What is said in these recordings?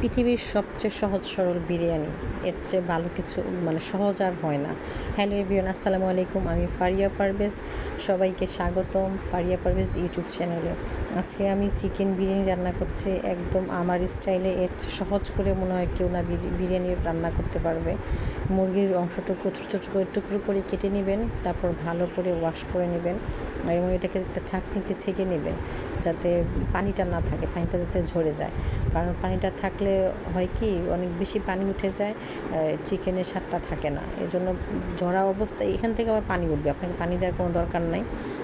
পৃথিবীর সবচেয়ে সহজ, সরল বিরিয়ানি। এর চেয়ে ভালো কিছু মানে সহজ আর হয় না। হ্যালো এভিয়ন আসসালামু আলাইকুম। আমি ফারিয়া পারভেজ। সবাইকে স্বাগতম ফারিয়া পারভেজ ইউটিউব চ্যানেলে। আজকে আমি চিকেন বিরিয়ানি রান্না করছি একদম আমার স্টাইলে। এর সহজ করে মনে হয় কেউ না বিরি- বিরিয়ানি রান্না করতে পারবে। মুরগির অংশটুকু ছোটো ছোটো করে টুকরো করে কেটে নেবেন, তারপর ভালো করে ওয়াশ করে নেবেন, এবং এটাকে একটা ছাঁকনিতে ছেঁকে নেবেন, যাতে পানিটা না থাকে, পানিটা যাতে ঝরে যায়। কারণ পানিটা থাকলে হয় কি, অনেক বেশি পানি উঠে যায় চিকেনের স্বাদটা থাকে না। এই জন্য ঝরা অবস্থায় এখান থেকে আবার পানি উঠবে। আপনাকে পানি দেওয়ার কোনো দরকার নাই।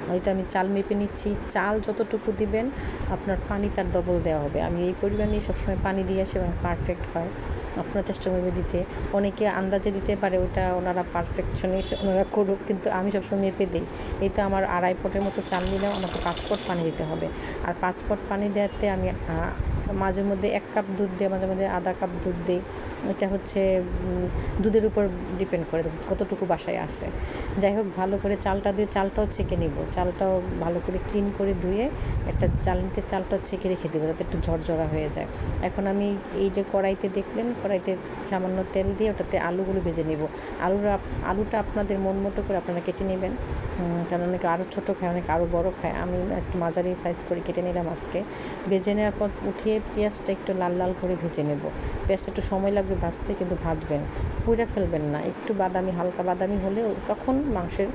হয়তো আমি চাল মেপে নিচ্ছি। চাল যতটুকু দিবেন, আপনার পানি তার ডবল দেওয়া হবে। আমি এই পরিমাণেই সবসময় পানি দিয়ে আসি এবং পারফেক্ট হয়। আপনারা চেষ্টা করবে দিতে। অনেকে আন্দাজে দিতে পারে, ওটা ওনারা পারফেকশনিস্ট ওনারা করুক, কিন্তু আমি সবসময় মেপে দিই। এই তো আমার আড়াই পটের মতো চাল দিলেও আমাকে পাঁচ পট পানি দিতে হবে। আর পাঁচ পট পানি দেওয়াতে আমি মাঝে মধ্যে এক কাপ দুধ দিই, মাঝে মধ্যে আধা কাপ দুধ দিই। এটা হচ্ছে দুধের উপর ডিপেন্ড করে কতটুকু বাসায় আসে যাই হোক, ভালো করে চালটা দিয়ে চালটাও ছেঁকে নিব। চালটাও ভালো করে ক্লিন করে ধুয়ে একটা চালনিতে চালটা ছেঁকে রেখে দেবো যাতে একটু ঝরঝরা হয়ে যায়। এখন আমি এই যে কড়াইতে দেখলেন, কড়াইতে সামান্য তেল দিয়ে ওটাতে আলুগুলো ভেজে নেব। আলুরা আলুটা আপনাদের মন মতো করে আপনারা কেটে নেবেন। কারণ অনেকে আরও ছোটো খায়, অনেকে আরও বড় খায়। আমি একটু মাঝারি সাইজ করে কেটে নিলাম আজকে। ভেজে নেওয়ার পর উঠিয়ে পেঁয়াজটা একটু লাল লাল করে ভেজে নেব। পেঁয়াজটা একটু সময় লাগবে ভাজতে, কিন্তু ভাজবেন পুড়ে ফেলবেন না। একটু বাদামি, হালকা বাদামি হলেও তখন মাংসের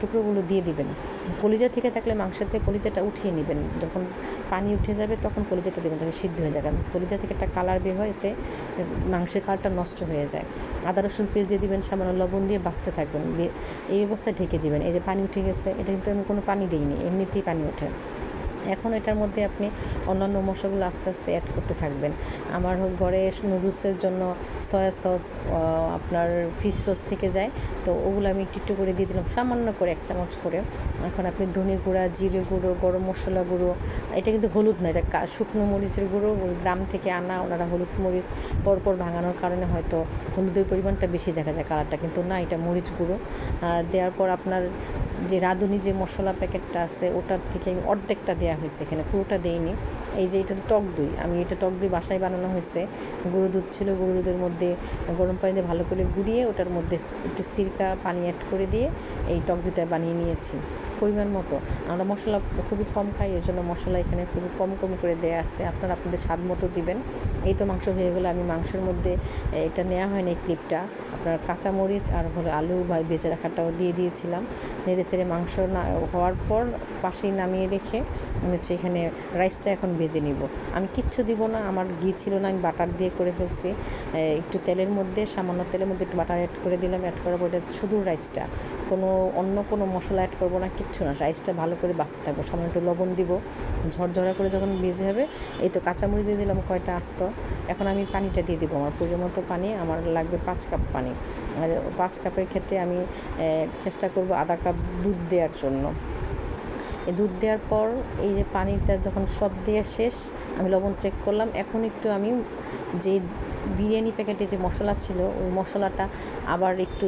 টুকরোগুলো দিয়ে দিবেন। কলিজা থেকে থাকলে মাংসের থেকে কলিজাটা উঠিয়ে নেবেন। যখন পানি উঠে যাবে তখন কলিজাটা দেবেন যখন সিদ্ধ হয়ে যাবে। কলিজা থেকে একটা কালার বের হয়, এতে মাংসের কালারটা নষ্ট হয়ে যায়। আদা, রসুন পেস্ট দিয়ে দিবেন, সামান্য লবণ দিয়ে বাঁচতে থাকবেন। এই অবস্থায় ঢেকে দিবেন। এই যে পানি উঠে গেছে, এটা কিন্তু আমি কোনো পানি দিইনি, এমনিতেই পানি ওঠে। এখন এটার মধ্যে আপনি অন্যান্য মশলাগুলো আস্তে আস্তে অ্যাড করতে থাকবেন। আমার ঘরে নুডলসের জন্য সয়া সস আপনার ফিশ সস থেকে যায়। তো ওগুলো আমি একটু একটু করে দিয়ে দিলাম, সামান্য করে এক চামচ করে। এখন আপনি ধনে গুঁড়া, জিরে গুঁড়ো, গরম মশলা গুঁড়ো, এটা কিন্তু হলুদ না, এটা শুকনো মরিচের গুঁড়ো গ্রাম থেকে আনা ওনারা হলুদ মরিচ পরপর ভাঙানোর কারণে হয়তো হলুদের পরিমাণটা বেশি দেখা যায়, কালারটা কিন্তু না, এটা মরিচ গুঁড়ো। দেওয়ার পর আপনার যে রাঁধুনি যে মশলা প্যাকেটটা আছে, ওটার থেকে আমি অর্ধেকটা দেওয়া হয়েছে এখানে, পুরোটা দেইনি। এই যে এটা টক দই, আমি এটা টক দই বাসায় বানানো হয়েছে। গুঁড়ো দুধ ছিল, গুঁড়ো দুধের মধ্যে গরম পানি দিয়ে ভালো করে গুঁড়িয়ে ওটার মধ্যে একটু সিরকা, পানি অ্যাড করে দিয়ে এই টক দইটা বানিয়ে নিয়েছি। পরিমাণ মতো। আমরা মশলা খুবই কম খাই এর জন্য মশলা এখানে খুবই কম কম করে দেওয়া আছে। আপনারা আপনাদের স্বাদ মতো দিবেন। এই তো মাংস হয়ে গেলে, আমি মাংসের মধ্যে এটা নেওয়া হয়নি ক্লিপটা। আপনার কাঁচামরিচ আর হলো আলু বা বেজে রাখাটাও দিয়ে দিয়েছিলাম। নেড়ে চেড়ে মাংস না, হওয়ার পর পাশেই নামিয়ে রেখে আমি হচ্ছে এখানে রাইসটা এখন ভেজে নিব। আমি কিচ্ছু দিব না, আমার ঘি ছিল না, আমি বাটার দিয়ে করে ফেলছি। একটু তেলের মধ্যে, সামান্য তেলের মধ্যে একটু বাটার অ্যাড করে দিলাম অ্যাড করার পর শুধু রাইসটা। কোনো অন্য কোনো মশলা অ্যাড করব না, কিচ্ছু না, রাইসটা ভালো করে বাঁচতে থাকব। সামান্য একটু লবণ দিব, ঝরঝরা করে যখন ভেজে হবে, এই তো কাঁচামরিচ দিয়ে দিলাম কয়টা আস্ত। এখন আমি পানিটা দিয়ে দিব, আমার প্রয়োজন মতো পানি, আমার লাগবে পাঁচ কাপ পানি। আর পাঁচ কাপের ক্ষেত্রে আমি চেষ্টা করব আধা কাপ দুধ দেওয়ার জন্য। এই দুধ দেওয়ার পর এই যে পানিটা যখন সব দেওয়া শেষ, আমি লবণ চেক করলাম। এখন একটু আমি যে বিরিয়ানি প্যাকেটে যে মশলা ছিল, ওই মশলাটা আবার একটু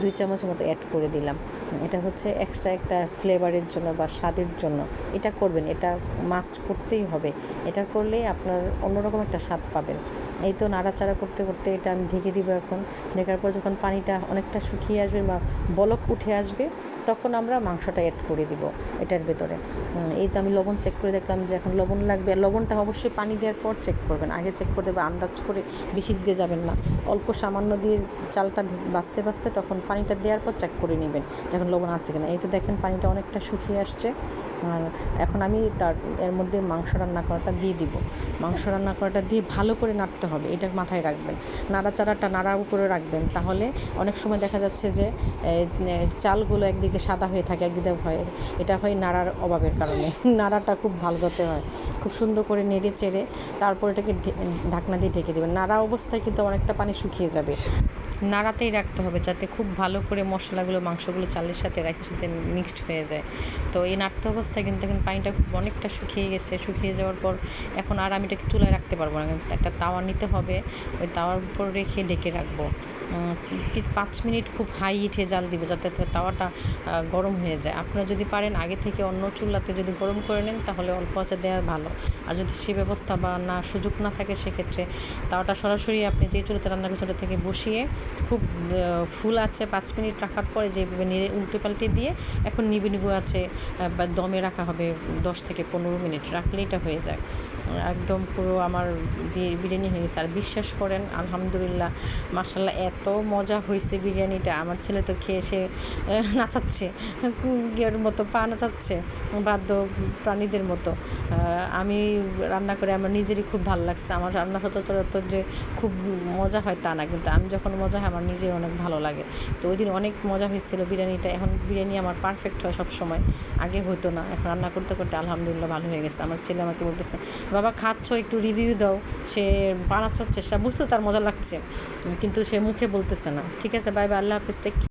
দুই চামচের মতো অ্যাড করে দিলাম। এটা হচ্ছে এক্সট্রা একটা ফ্লেভারের জন্য বা স্বাদের জন্য। এটা করবেন, এটা মাস্ট করতেই হবে। এটা করলে আপনার অন্যরকম একটা স্বাদ পাবেন। এই তো নাড়াচাড়া করতে করতে এটা আমি ঢেকে দিব এখন। ঢেকার পর যখন পানিটা অনেকটা শুকিয়ে আসবে বা বলক উঠে আসবে, তখন আমরা মাংসটা অ্যাড করে দিব এটার ভেতরে। এই তো আমি লবণ চেক করে দেখলাম যে এখন লবণ লাগবে। আর লবণটা অবশ্যই পানি দেওয়ার পর চেক করবেন। আগে চেক করে দেবে আন্দাজ করে বেশি দিতে যাবেন না। অল্প সামান্য দিয়ে চালটা বাঁচতে বাঁচতে তখন পানিটা দেওয়ার পর চেক করে নেবেন যখন লবণ আসছে কিনা। এই তো দেখেন পানিটা অনেকটা শুকিয়ে আসছে। আর এখন আমি তার, এর মধ্যে মাংস রান্না করাটা দিয়ে দিব। মাংস রান্না করাটা দিয়ে ভালো করে নাড়তে হবে, এটা মাথায় রাখবেন। নাড়া নাড়াচাড়াটা নাড়ার উপরে রাখবেন। তাহলে অনেক সময় দেখা যাচ্ছে যে চালগুলো একদিক সাদা হয়ে থাকে, একদিক হয় এটা হয় নাড়ার অভাবের কারণে। নাড়াটা খুব ভালো যাতে হয়। খুব সুন্দর করে নেড়ে চেড়ে তারপর এটাকে ঢাকনা দিয়ে ঢেকে দেবেন। নাড়া অবস্থায় কিন্তু অনেকটা পানি শুকিয়ে যাবে। নাড়াতেই রাখতে হবে যাতে খুব ভালো করে মশলাগুলো, মাংসগুলো চালের সাথে, রাইসের সাথে মিক্সড হয়ে যায়। তো এই নাড়তে অবস্থায় কিন্তু এখন পানিটা খুব অনেকটা শুকিয়ে গেছে। শুকিয়ে যাওয়ার পর এখন আর আমি এটাকে চুলায় রাখতে পারব না। কিন্তু একটা তাওয়া নিতে হবে। ওই তাওয়ার উপর রেখে ডেকে রাখব। পাঁচ মিনিট খুব হাই হিটে জাল দিব যাতে তাওয়াটা গরম হয়ে যায়। আপনারা যদি পারেন আগে থেকে অন্য চুলাতে যদি গরম করে নেন তাহলে অল্প আঁচে দেওয়া ভালো। আর যদি সে ব্যবস্থা বা না, সুযোগ না থাকে সেক্ষেত্রে তাওয়াটা সরাসরি আপনি যে চুলাতে রান্না করছেন থেকে বসিয়ে খুব ফুল আছে পাঁচ মিনিট রাখার পরে যেভাবে নেড়ে উল্টে পাল্টে দিয়ে এখন নিবু নিবু আছে বা দমে রাখা হবে দশ থেকে পনেরো মিনিট, রাখলেই এটা হয়ে যায়। একদম পুরো আমার বিরিয়ানি হয়ে গেছে। আর বিশ্বাস করেন, আলহামদুলিল্লাহ মার্শাল্লাহ এত মজা হয়েছে বিরিয়ানিটা। আমার ছেলে তো খেয়ে সে নাচাচ্ছে ইয়ের মতো পা নাচাচ্ছে বাদ্য প্রাণীদের মতো। আমি রান্না করে আমার নিজেরই খুব ভালো লাগছে। আমার রান্না সচরাচর যে খুব মজা হয় তা না, কিন্তু আমি যখন মজা হয়, আমার নিজের অনেক ভালো লাগে। তো ওই দিন অনেক মজা হয়েছিল বিরিয়ানিটা। এখন বিরিয়ানি আমার পারফেক্ট হয় সবসময়। আগে হতো না, এখন রান্না করতে করতে আলহামদুলিল্লাহ ভালো হয়ে গেছে। আমার ছেলে আমাকে বলতেছে, বাবা, খাচ্ছ, একটু রিভিউ দাও। সে বানাচ্ছে সে বুঝতে তার মজা লাগছে। কিন্তু সে মুখে বলতেছে না। ঠিক আছে বাই বাই আল্লাহ হাফিজ